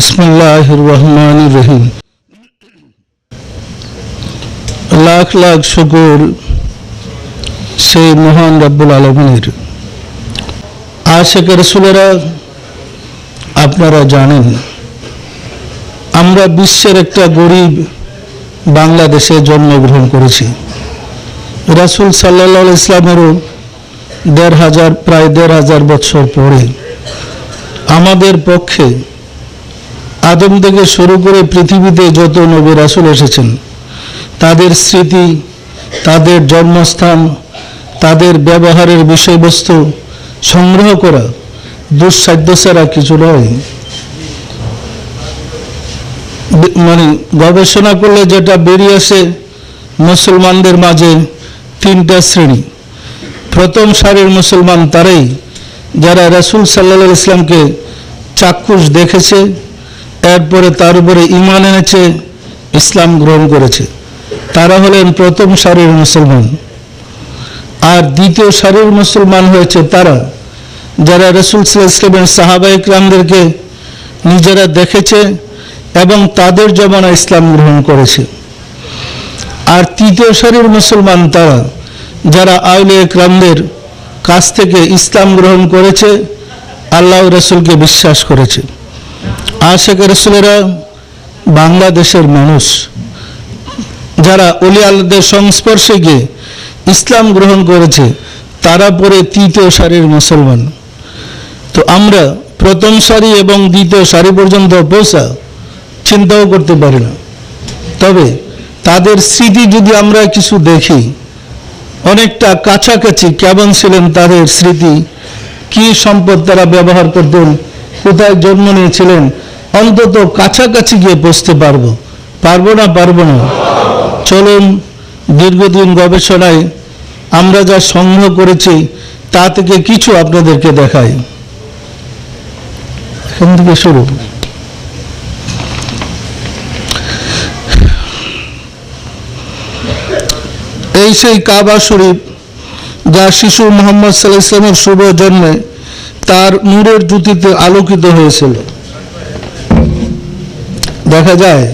বিসমুল্লাহ রহমান রহিম লাখ লাখ শুকুর সেই মহান রব্বুল আলমিনের। আশেখ রসুলেরা আপনারা জানেন, আমরা বিশ্বের একটা গরিব বাংলাদেশে জন্মগ্রহণ করেছি। রাসুল সাল্লাহ ইসলামেরও দেড় হাজার, প্রায় দেড় হাজার বছর পরে আমাদের পক্ষে আদম থেকে শুরু করে পৃথিবীতে যত নবী রাসুল এসেছেন, তাদের স্মৃতি, তাদের জন্মস্থান, তাদের ব্যবহারের বিষয়বস্তু সংগ্রহ করা দুঃসাধ্য ছাড়া কিছু নয়। মানে গবেষণা করলে যেটা বেরিয়ে আসে মুসলমানদের মাঝে তিনটা শ্রেণি। প্রথম সারির মুসলমান তারাই, যারা রাসূল সাল্লাহ ইসলামকে চাক্ষুষ দেখেছে এরপরে তার উপরে ইমান এনেছে, ইসলাম গ্রহণ করেছে। তারা হলেন প্রথম সারির মুসলমান। আর দ্বিতীয় সারির মুসলমান হয়েছে তারা, যারা রসুল সাল্লাহ ইসলামের সাহাবা ইকরামদেরকে নিজেরা দেখেছে এবং তাদের জমানা ইসলাম গ্রহণ করেছে। আর তৃতীয় সারির মুসলমান তারা, যারা আউলে একরামদের কাছ থেকে ইসলাম গ্রহণ করেছে, আল্লাহ রসুলকে বিশ্বাস করেছে। আশেখ রসুলেরা বাংলাদেশের মানুষ। যারা অলি আল্লাদের সংস্পর্শে গিয়ে ইসলাম গ্রহণ করেছে, তারা পরে তৃতীয় সারির মুসলমান। তো আমরা প্রথম সারি এবং দ্বিতীয় সারি পর্যন্ত পৌঁছা চিন্তাও করতে পারি না। তবে তাদের স্মৃতি যদি আমরা কিছু দেখি, অনেকটা কাছাকাছি কেমন ছিলেন তাদের স্মৃতি, কি সম্পদ তারা ব্যবহার করতেন, কোথায় জন্ম নিয়েছিলেন অন্তত কাছাকাছি গিয়ে বসতে পারব। পারব না পারব না। চলুন, দীর্ঘদিন গবেষণায় আমরা যা সংগ্রহ করেছি, তা থেকে কিছু আপনাদেরকে দেখাই। এখান থেকে শুরু। এই সেই কাবা শরীফ, যা শিশু মোহাম্মদ সাল্লাহ ইসলামের শুভ জন্মে তার নূরের জ্যোতিতে আলোকিত হয়েছিল। দেখা যায়।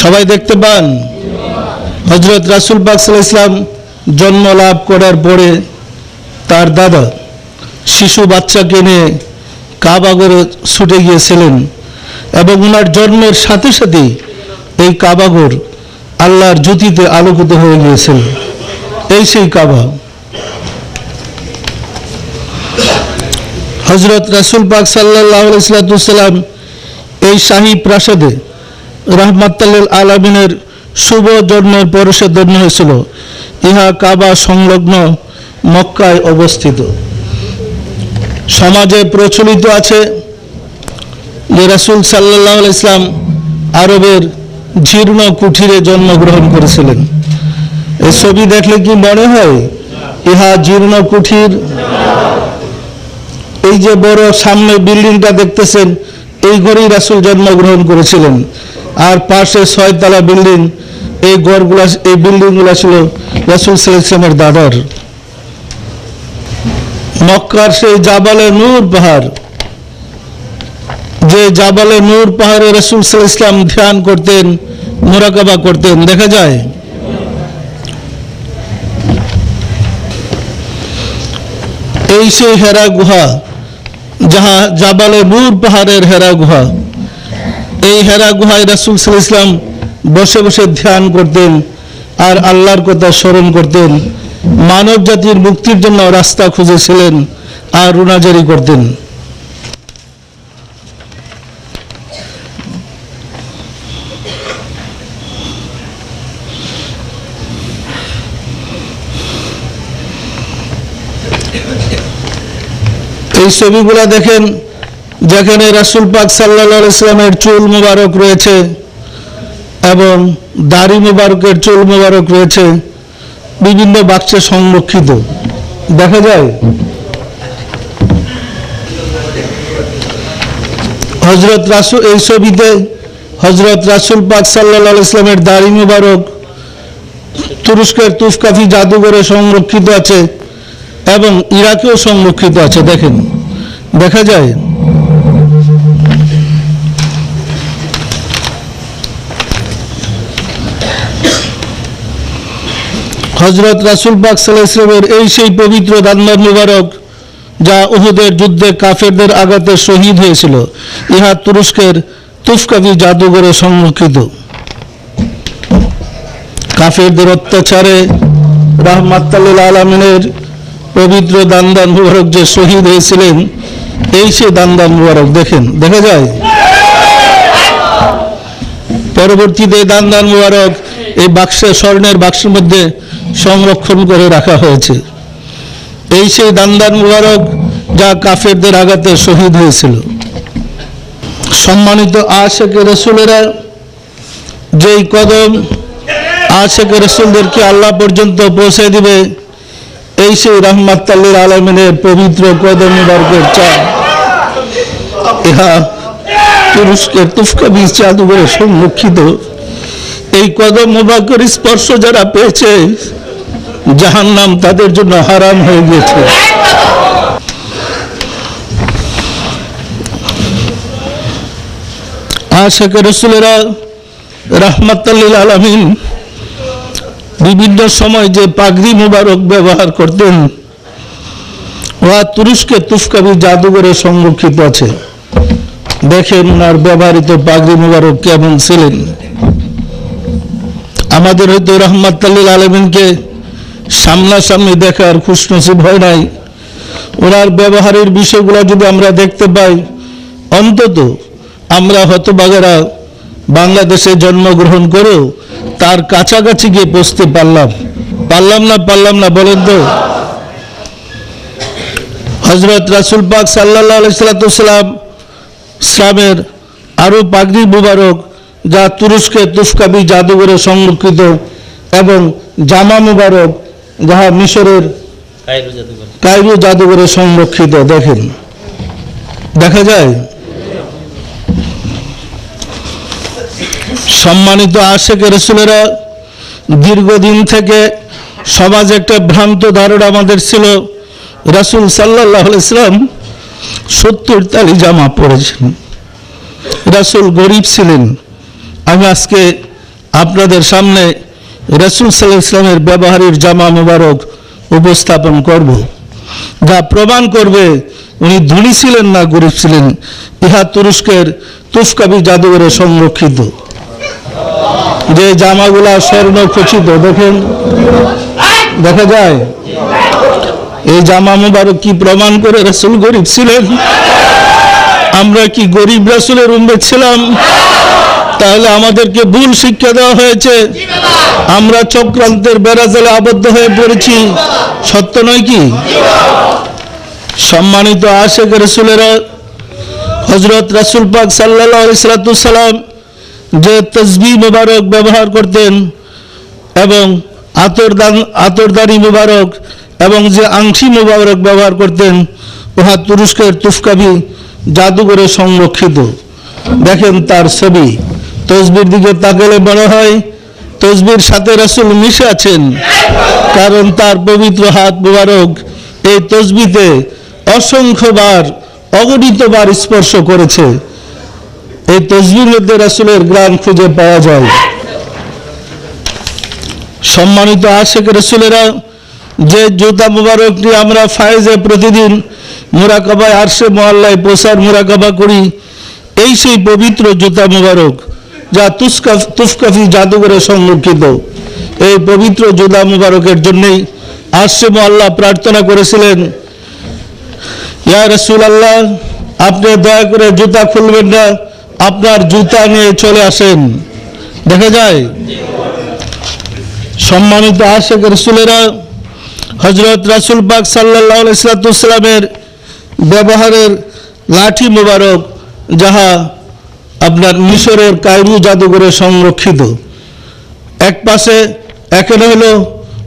সবাই দেখতে পান হজরত রাসুল পাক সাল্লাহ ইসলাম জন্ম লাভ করার পরে তার দাদা শিশু বাচ্চাকে নিয়ে কাবাগরে ছুটে গিয়েছিলেন এবং ওনার জন্মের সাথে সাথেই এই কাবাগর আল্লাহর জ্যোতিতে আলোকিত হয়ে গিয়েছিল। এই সেই কাবা। হজরত রাসুল পাক সাল্লাহ এই শাহী প্রাসাদে রহমাত্তাল আলমিনের শুভ জন্মের পরশে জন্ম হয়েছিল। ইহা কাবা সংলগ্ন মক্কায় অবস্থিত। সমাজে প্রচলিত আছে যে রাসুল সাল্লাহ ইসলাম আরবের জীর্ণ কুঠিরে জন্মগ্রহণ করেছিলেন। এই ছবি দেখলে কি মনে হয়? ইহা জীর্ণ কুঠির এই যে বড় সামনে বিল্ডিংটা দেখতেছেন, এই ঘরেই রাসুল জন্মগ্রহণ করেছিলেন। আর পাশে ছয়তলা বিল্ডিং, এই ঘরগুলা, এই বিল্ডিংগুলো ছিল রাসুল সাল্লামের দাদার। মক্কার সেই জাবালে নূর পাহাড়, যে জাবালে নূর পাহাড়ে রসুল ইসলাম ধ্যান করতেন, মোরাকাবা করতেন, দেখা যায়? এই সেই হেরা গুহা যাহা জাবালে বুর পাহাড়ের হেরা গুহা। এই হেরা গুহায় রাসুল সাল ইসলাম বসে বসে ধ্যান করতেন আর আল্লাহর কথা স্মরণ করতেন। মানব জাতির মুক্তির জন্য রাস্তা খুঁজেছিলেন আর রুনাজারি করতেন। এই ছবিগুলা দেখেন, যেখানে রাসুল পাক সাল্লা ইসলামের চুল মোবারক রয়েছে এবং দাড়ি মোবারকের চুল মোবারক রয়েছে, বিভিন্ন বাক্সে সংরক্ষিত। দেখা যায়? হজরত রাসুল, এই ছবিতে হজরত রাসুল পাক সাল্লা ইসলামের দাড়ি মোবারক, তুরস্কের তুফকাফি জাদুঘরে সংরক্ষিত আছে এবং ইরাকেও সংরক্ষিত আছে, দেখেন। দেখা যায়। হজরত রাসুল পাক সাল্লাহ ইসলামের এই সেই পবিত্র দান্দার মুবারক, যা উহুদের যুদ্ধে কাফেরদের আঘাতে শহীদ হয়েছিল, ইহা তুরস্কের তুফকাবি জাদুঘরে সংরক্ষিত। কাফেরদের অত্যাচারে রাহমাত্তাল আলমিনের পবিত্র দান্দান মুবারক যে শহীদ হয়েছিলেন এই সেই দান্দান মুবারক, দেখেন, দেখা যায়? পরবর্তীতে দান্দান মুবারক এই বাক্সে, স্বর্ণের বাক্সের মধ্যে সংরক্ষণ করে রাখা হয়েছে। এই সেই দান্দান মুবারক যা কাফেরদের আঘাতে শহীদ হয়েছিল। সম্মানিত আশেক রসুলেরা, যেই কদম আশেক রসুলদেরকে আল্লাহ পর্যন্ত পৌঁছে দিবে এই সেই রহমাত্তাল্লির আলমিনের পবিত্র কদম মুবারকের চা। ইহা তুরস্কের তুফকাবি জাদুঘরে সংরক্ষিত এই কদম মুবারকের স্পর্শ যারা পেয়েছে জাহান নাম তাদের জন্য হারাম হয়ে গেছে আশেখ রসুলেরা রহমতাল্লিল আলমিন বিভিন্ন সময় যে পাগড়ি মুবারক ব্যবহার করতেন ওয়া তুরস্কের তুফকাবি জাদুঘরে সংরক্ষিত আছে। দেখেন ওনার ব্যবহৃত পাগড়ি মুবারক কেমন ছিলেন। আমাদের হয়তো রহমত রহমতাল্লিল আলমিনকে সামনাসামনি দেখার খুশনসিব হয় নাই। ওনার ব্যবহারের বিষয়গুলো যদি আমরা দেখতে পাই, অন্তত আমরা হতবাগেরা বাংলাদেশে জন্মগ্রহণ করেও তার কাছাকাছি গিয়ে পৌঁছতে পারলাম। পারলাম না পারলাম না বলেন তো। হজরত রাসুল পাক সাল্লাহ আলাইসালাম ইসলামের আরও পাগড়ি মুবারক যা তুরস্কে তুফকাবি জাদুঘরে সংরক্ষিত এবং জামা মুবারক যাহা মিশরের কায়রো জাদুঘরে সংরক্ষিত দেখেন। দেখা যায়? সম্মানিত আশেখ রসুলেরা দীর্ঘদিন থেকে সমাজে একটা ভ্রান্ত ধারণা আমাদের ছিল, রাসুল সাল্লাহ ইসলাম সত্তর তালি জামা পরেছেন। রাসুল গরিব ছিলেন। আমি আজকে আপনাদের সামনে রসুল সাল্লাহ ইসলামের ব্যবহারের জামা মোবারক উপস্থাপন করব। যা প্রমাণ করবে উনি ধনী ছিলেন না গরিব ছিলেন। ইহা তুরস্কের তুফকাবি জাদুঘরে সংরক্ষিত। যে জামাগুলা স্বর্ণ খচিত, দেখেন। দেখা যায়, এই জামা মোবারক কি প্রমাণ করে রসুল গরিব ছিলেন? আমরা কি গরিব রাসুলের উম্মে ছিলাম? তাহলে আমাদেরকে ভুল শিক্ষা দেওয়া হয়েছে। আমরা চক্রান্তের বেড়াজালে আবদ্ধ হয়ে পড়েছি। সত্য নয় কি? সম্মানিত আশেখ রসুলেরা হজরত রাসুল পাক সাল্লাহ ইসলাতুসাল্লাম যে তসবি মুবারক ব্যবহার করতেন এবং আতরদান আতরদানি মুবারক এবং যে আংটি মুবারক ব্যবহার করতেন, উহা তুরস্কের তুফকাবি জাদুঘরে সংরক্ষিত। দেখেন তার ছবি। তসবির দিকে তাকালে মনে হয় তসবির সাথে রাসুল মিশে আছেন। কারণ তার পবিত্র হাত মুবারক এই তসবিতে অসংখ্যবার, অগণিতবার স্পর্শ করেছে। এই তসবির মধ্যে রাসুলের গ্রাম খুঁজে পাওয়া যায়। সম্মানিত আশেখ রসুলেরা, যে জুতা মুবারক নিয়ে আমরা ফায়েজে প্রতিদিন মুরাকাবায় আরশে মহল্লায় প্রসার মুরাকাবা করি, এই সেই পবিত্র জুতা মুবারক যা তুস্কা তুফকাফি জাদুঘরে সংরক্ষিত। এই পবিত্র জুতা মুবারকের জন্যেই আরশে মহল্লা প্রার্থনা করেছিলেন, ইয়া রসুল আল্লাহ আপনি দয়া করে জুতা খুলবেন না আপনার জুতা নিয়ে চলে আসেন। দেখা যায়, সম্মানিত আশেখ রসুলেরা হজরত রাসুল পাক সাল্লাহ ইসলাতামের ব্যবহারের লাঠি মোবারক যাহা আপনার মিশরের কায়রু জাদুঘরে সংরক্ষিত। এক পাশে এখানে হলো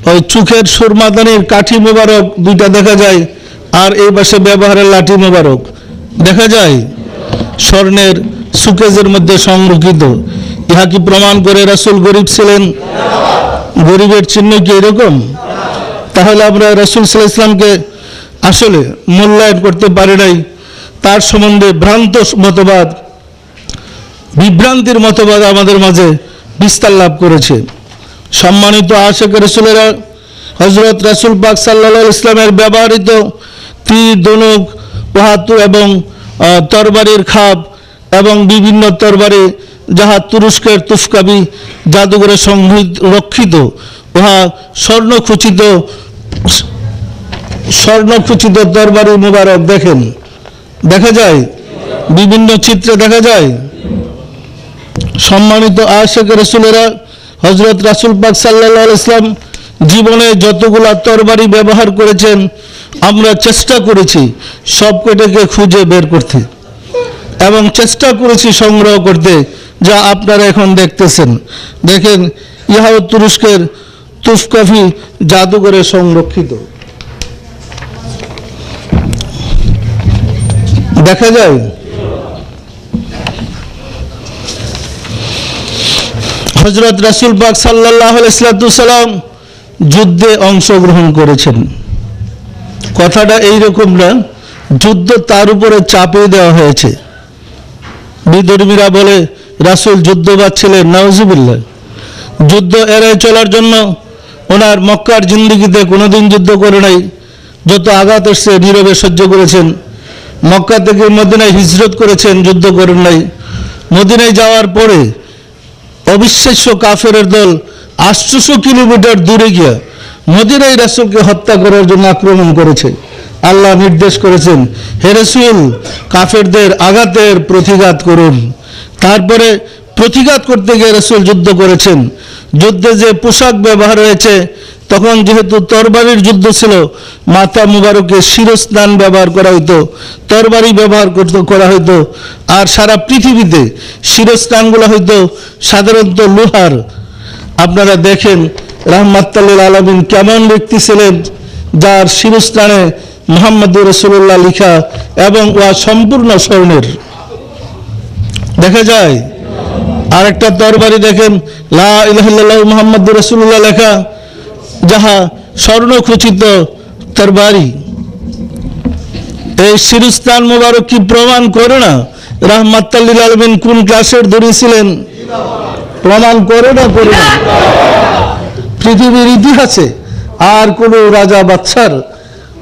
ওই চোখের সুরমাদানির কাঠি মোবারক, দুইটা দেখা যায়, আর এই পাশে ব্যবহারের লাঠি মোবারক। দেখা যায়, স্বর্ণের সুকেজের মধ্যে সংরক্ষিত। ইহা কি প্রমাণ করে রাসুল গরিব ছিলেন? গরিবের চিহ্ন কি এরকম? তাহলে আমরা রসুল সাল্লাহ ইসলামকে আসলে মূল্যায়ন করতে পারি নাই। তার সম্বন্ধে ভ্রান্ত মতবাদ, বিভ্রান্তির মতবাদ আমাদের মাঝে বিস্তার লাভ করেছে। সম্মানিত আশেখ রসুলেরা হজরত রাসুল পাক সাল্লা ইসলামের ব্যবহৃত তীর দনুক ওহাতু এবং তরবারির খাপ এবং বিভিন্ন তরবারে যাহা তুরস্কের তুফকাবি জাদুঘরে সংরক্ষিত উহা স্বর্ণখচিত স্বর্ণখচিত তরবারি মুবারক দেখেন। দেখা যায়, বিভিন্ন চিত্রে দেখা যায়, সম্মানিত আশেখ রসুলেরা হজরত রাসুল পাক সাল্লাহ ইসলাম জীবনে যতগুলা তরবারি ব্যবহার করেছেন, আমরা চেষ্টা করেছি সব কটাকে খুঁজে বের করতে। এবং চেষ্টা করেছি সংগ্রহ করতে, যা আপনারা এখন দেখতেছেন। দেখেন ইহাও তুরস্কের তুফকফি জাদুঘরে সংরক্ষিত। দেখা যায় হজরত রাসুল পাক সাল্লাহ ইসলাতুসাল্লাম যুদ্ধে অংশগ্রহণ করেছেন। কথাটা এইরকম না, যুদ্ধ তার উপরে চাপিয়ে দেওয়া হয়েছে। বিধর্মীরা বলে, রাসুল যুদ্ধবাদ ছিলেন নওয়াজিবুল্লাহ যুদ্ধ এড়াই চলার জন্য ওনার মক্কার জিন্দিগিতে কোনোদিন যুদ্ধ করে নাই। যত আঘাত এসছে, নীরবে সহ্য করেছেন। মক্কা থেকে মদিনায় হিজরত করেছেন, যুদ্ধ করেন নাই। মদিনায় যাওয়ার পরে অবিশ্বাস্য কাফেরের দল আটশোশো কিলোমিটার দূরে গিয়া মদিনায় রাসুলকে হত্যা করার জন্য আক্রমণ করেছে। আল্লাহ নির্দেশ করেছেন, হে রসুল, কাফেরদের আঘাতের প্রতিঘাত করুন। তারপরে প্রতিঘাত করতে গিয়ে রসুল যুদ্ধ করেছেন। যুদ্ধে যে পোশাক ব্যবহার হয়েছে, তখন যেহেতু তরবারির যুদ্ধ ছিল মাথা মুবারকে শিরস্নান ব্যবহার করা হতো তরবারি ব্যবহার করতে, করা হতো আর সারা পৃথিবীতে শিরস্নানগুলো হয়তো সাধারণত লোহার। আপনারা দেখেন রহমাত্তাল্লিল আলমিন কেমন ব্যক্তি ছিলেন, যার শিরস্থানে মোহাম্মদ রসুল্লাহ লিখা এবং উহা সম্পূর্ণ স্বর্ণের। দেখা যায়, আরেকটা তরবারি দেখেন, লা ইলাহাল্লাহ মোহাম্মদ রসুল্লাহ লেখা, যাহা স্বর্ণখচিত তরবারি এই শিরস্থান মোবারক কি প্রমাণ করে না? রহমাত্তাল্লিল আলমিন কোন ক্লাসের ধরেছিলেন প্রমাণ করে না করে না। পৃথিবীর ইতিহাসে আর কোন রাজা বাচ্চার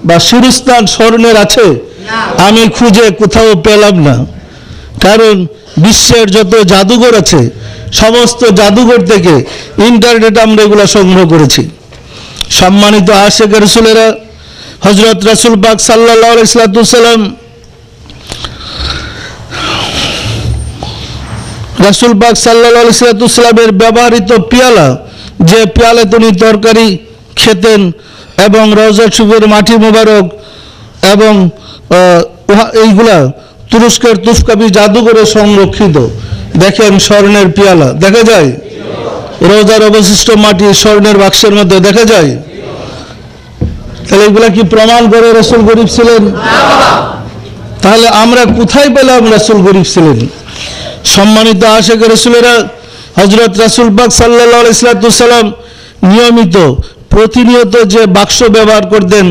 বা শিরস্থান স্মরণের আছে আমি খুঁজে কোথাও পেলাম না। কারণ বিশ্বের যত জাদুঘর আছে সমস্ত জাদুঘর থেকে ইন্টারনেট আমরা এগুলো সংগ্রহ করেছি। সম্মানিত আশেখ রসুলেরা হজরত রাসুল পাক সাল্লাহ ইসলাতুসাল্লাম রাসুল পাক সাল্লাহ সাল্লামের ব্যবহৃত পেয়ালা যে পেয়ালে তিনি তরকারি খেতেন এবং রওজা সুবের মাটি মোবারক এবং এইগুলা তুরস্কের তুফকাবি জাদুঘরে সংরক্ষিত। দেখেন স্বর্ণের পেয়ালা, দেখা যায়? রোজার অবশিষ্ট মাটি স্বর্ণের বাক্সের মধ্যে, দেখা যায়? তাহলে এগুলা কি প্রমাণ করে রসুল গরিব ছিলেন? তাহলে আমরা কোথায় পেলাম রসুল গরিব ছিলেন? সম্মানিত আশেখ রসুলেরা হজরত রাসুল বাক সাল্লাহ ইসলাতুসাল্লাম নিয়মিত প্রতিনিয়ত যে বাক্স ব্যবহার করতেন,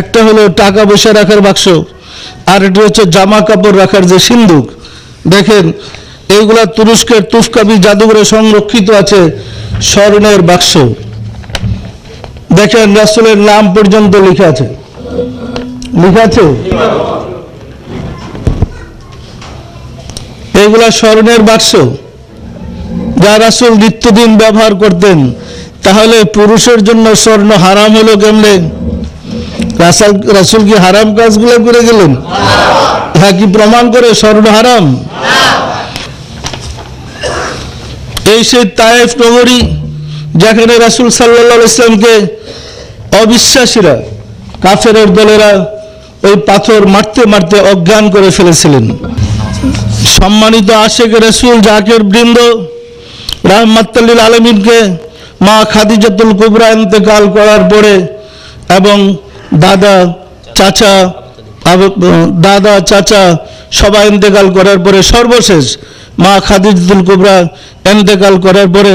একটা হলো টাকা পয়সা রাখার বাক্স, আর এটি হচ্ছে জামা কাপড় রাখার যে সিন্দুক। দেখেন, এইগুলা তুরস্কের তুফকাবি জাদুঘরে সংরক্ষিত আছে স্বর্ণের বাক্স। দেখেন, রাসুলের নাম পর্যন্ত লেখা আছে। লেখা আছে? এইগুলা স্বর্ণের বাক্স। যা রাসুল নিত্যদিন ব্যবহার করতেন, তাহলে পুরুষের জন্য স্বর্ণ হারাম হলো কেমনে? রাসুল রাসুল কি হারাম কাজগুলো করে গেলেন? হ্যাঁ কি প্রমাণ করে স্বর্ণ হারাম? এই সেই তায়েফ নগরী, যেখানে রাসুল সাল্লাহ ইসলামকে অবিশ্বাসীরা কাফের দলেরা ওই পাথর মারতে মারতে অজ্ঞান করে ফেলেছিলেন। সম্মানিত আশেখ রসুল, জাকের বৃন্দ রাহমাত্তাল্লিল আলমিনকে মা খাদিজাতুল কুবরা ইন্তেকাল করার পরে এবং দাদা, চাচা দাদা, চাচা সবাই ইন্তেকাল করার পরে সর্বশেষ মা খাদিজুল কুবরা ইন্তেকাল করার পরে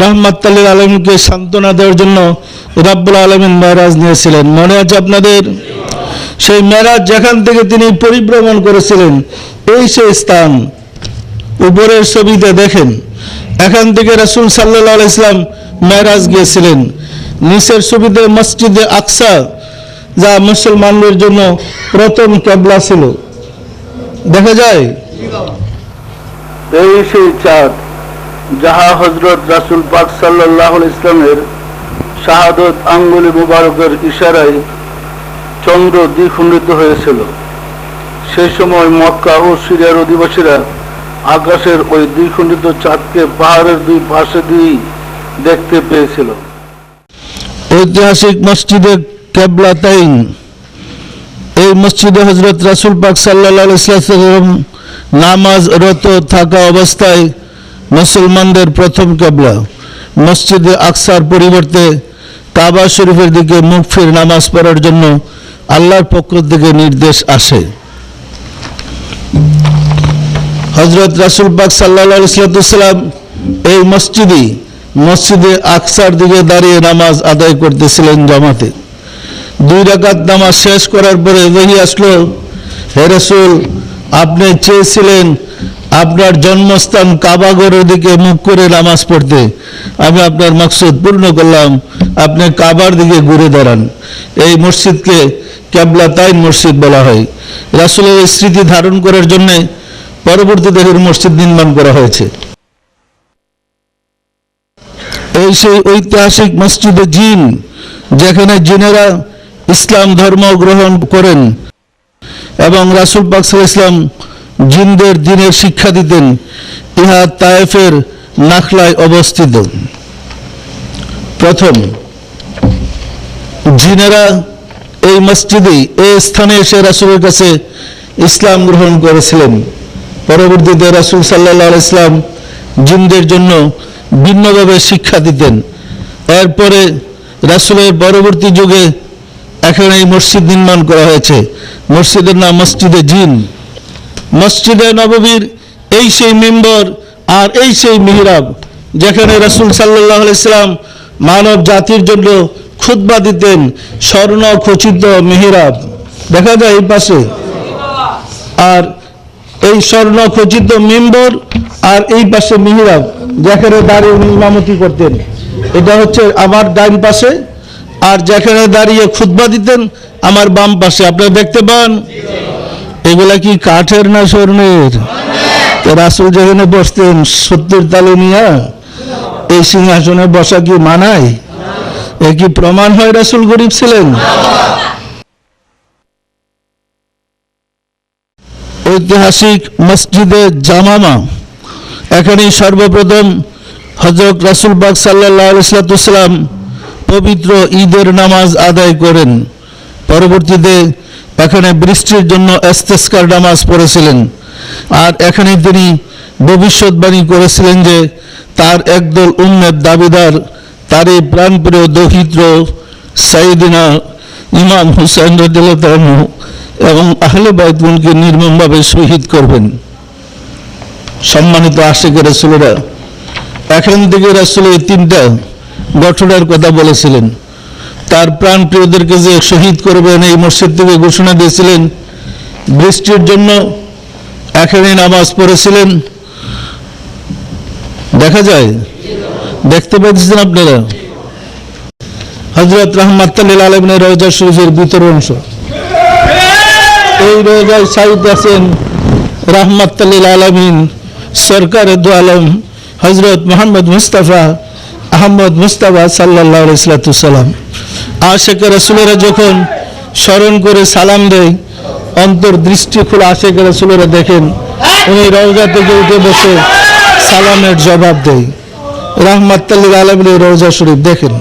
রহমত আলীর আলমকে সান্ত্বনা দেওয়ার জন্য রাব্বুল আলমিন মেরাজ নিয়েছিলেন। মনে আছে আপনাদের? সেই মেরাজ যেখান থেকে তিনি পরিভ্রমণ করেছিলেন, এই সেই স্থান। উপরের ছবিতে দেখেন। এখান থেকে রাসূল সাল্লাহ ইসলাম মেরাজ গিয়েছিলেন। নিচের ছবিতে মসজিদে আকসা, যা মুসলমানদের জন্য প্রথম কেবলা ছিল। দেখা যায়, এই সেই চাঁদ, যাহা হজরত রাসুল পাক সাল্লাহ ইসলামের শাহাদত আঙ্গুলি মুবারকের ইশারায় চন্দ্র দ্বিখণ্ডিত হয়েছিল। সেই সময় মক্কা ও সিরিয়ার অধিবাসীরা আকাশের ওই দ্বিখণ্ডিত চাঁদকে পাহাড়ের দুই পাশে দিয়েই দেখতে পেয়েছিল। ঐতিহাসিক মসজিদে কেবলা তাইন। এই মসজিদে হজরত রাসুল পাক সাল্লাহ ইসলাম নামাজ রত থাকা অবস্থায় মুসলমানদের প্রথম কেবলা। মসজিদে আকসার পরিবর্তে কাবা শরীফের দিকে মুখ ফির নামাজ পড়ার জন্য আল্লাহর পক্ষ থেকে নির্দেশ আসে। হজরত রাসুল পাক সাল্লাহ ইসলাতাম এই মসজিদই মসজিদে আকসার দিকে দাঁড়িয়ে নামাজ আদায় করতেছিলেন জামাতে। দুই রাকাত নামাজ শেষ করার পরে ওহি আসলো, হে রসুল, আপনি চেয়েছিলেন আপনার জন্মস্থান কাবাগরের দিকে মুখ করে নামাজ পড়তে। আমি আপনার মাকসুদ পূর্ণ করলাম, আপনি কাবার দিকে ঘুরে দাঁড়ান। এই মসজিদকে ক্যাবলা তাইন মসজিদ বলা হয়। রাসুলের স্মৃতি ধারণ করার জন্য পরবর্তীতে এর মসজিদ নির্মাণ করা হয়েছে। এই সেই ঐতিহাসিক মসজিদে জিন, যেখানে জিনেরা ইসলাম ধর্ম গ্রহণ করেন এবং রাসুল পাক সাল্লাল্লাহু আলাইহি ইসলাম জিনদের দিনের শিক্ষা দিতেন, ইহা তায়েফের নাখলায় অবস্থিত। প্রথম, জিনেরা এই মসজিদে এই স্থানে এসে রাসুলের কাছে ইসলাম গ্রহণ করেছিলেন। পরবর্তীতে রাসুল সাল্লাহ ইসলাম জিনদের জন্য ভিন্নভাবে শিক্ষা দিতেন। এরপরে রাসুলের পরবর্তী যুগে এখানে এই মসজিদ নির্মাণ করা হয়েছে। মসজিদের নাম মসজিদে জিন। মসজিদে নববীর এই সেই মেম্বর আর এই সেই মিহরাব, যেখানে রাসুল সাল্লাহ ইসলাম মানব জাতির জন্য খুতবা দিতেন স্বর্ণ খচিত মেহরাব। দেখা যায় এই পাশে। আর এই স্বর্ণ খচিত মেম্বর আর এই পাশে মিহরাব, যেখানে দাঁড়িয়ে উনি ইমামতি করতেন। এটা হচ্ছে আমার ডান পাশে। আর যেখানে দাঁড়িয়ে খুতবা দিতেন, আমার বাম পাশে। আপনারা দেখতে পান? এগুলা কি কাঠের না স্বর্ণের? রাসুল যেখানে বসতেন সত্তর তালে নিয়ে এই সিংহাসনে বসা কি মানায়? এ কি প্রমাণ হয় রাসুল গরিব ছিলেন? ঐতিহাসিক মসজিদে জামামা। এখানে সর্বপ্রথম হজরত রাসুল বাগ সাল্লাহ ইসলাতাম পবিত্র ঈদের নামাজ আদায় করেন। পরবর্তীতে এখানে বৃষ্টির জন্য এস্তেস্কার নামাজ পড়েছিলেন। আর এখানে তিনি ভবিষ্যৎবাণী করেছিলেন যে তার একদল উম্মেদ দাবিদার তার এই প্রাণপ্রিয় দহিত্র সাইদিনা ইমাম হুসেন রদিল্লাহ এবং আহলে বাইতুলকে নির্মমভাবে শহীদ করবেন। সম্মানিত আশেকের রসুলেরা, এখান থেকে রাসুল এই তিনটা ঘটনার কথা বলেছিলেন। তার প্রাণ প্রিয়দেরকে যে শহীদ করবেন এই মসজিদ থেকে ঘোষণা দিয়েছিলেন। বৃষ্টির জন্য এখানে নামাজ পড়েছিলেন। দেখা যায়, দেখতে পাচ্ছেন আপনারা? হজরত রহমাত আলমিনের রোজা শরীফের ভিতর অংশ। এই রোজায় সাহিদ আছেন রহমত আলমিন, সরকার আলম হজরত মোহাম্মদ মুস্তাফা আহমদ মুস্তাফা সাল্লাহ ইসলাতুসাল্লাম আশেখ রসুলেরা যখন স্মরণ করে সালাম দেয় অন্তর দৃষ্টি খুলে আশেখ রসুলেরা দেখেন, উনি রওজা থেকে উঠে বসে সালামের জবাব দেয়। রহমত আলমিনের রওজা শরীফ দেখেন।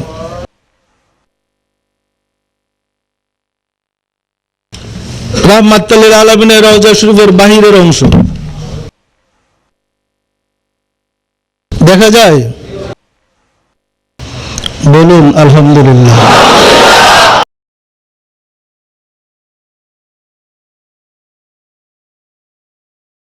রহমাত্তালের আলমিনের রওজা শরীফের বাহিরের অংশ। দেখা যায় বলুন আলহামদুলিল্লাহ।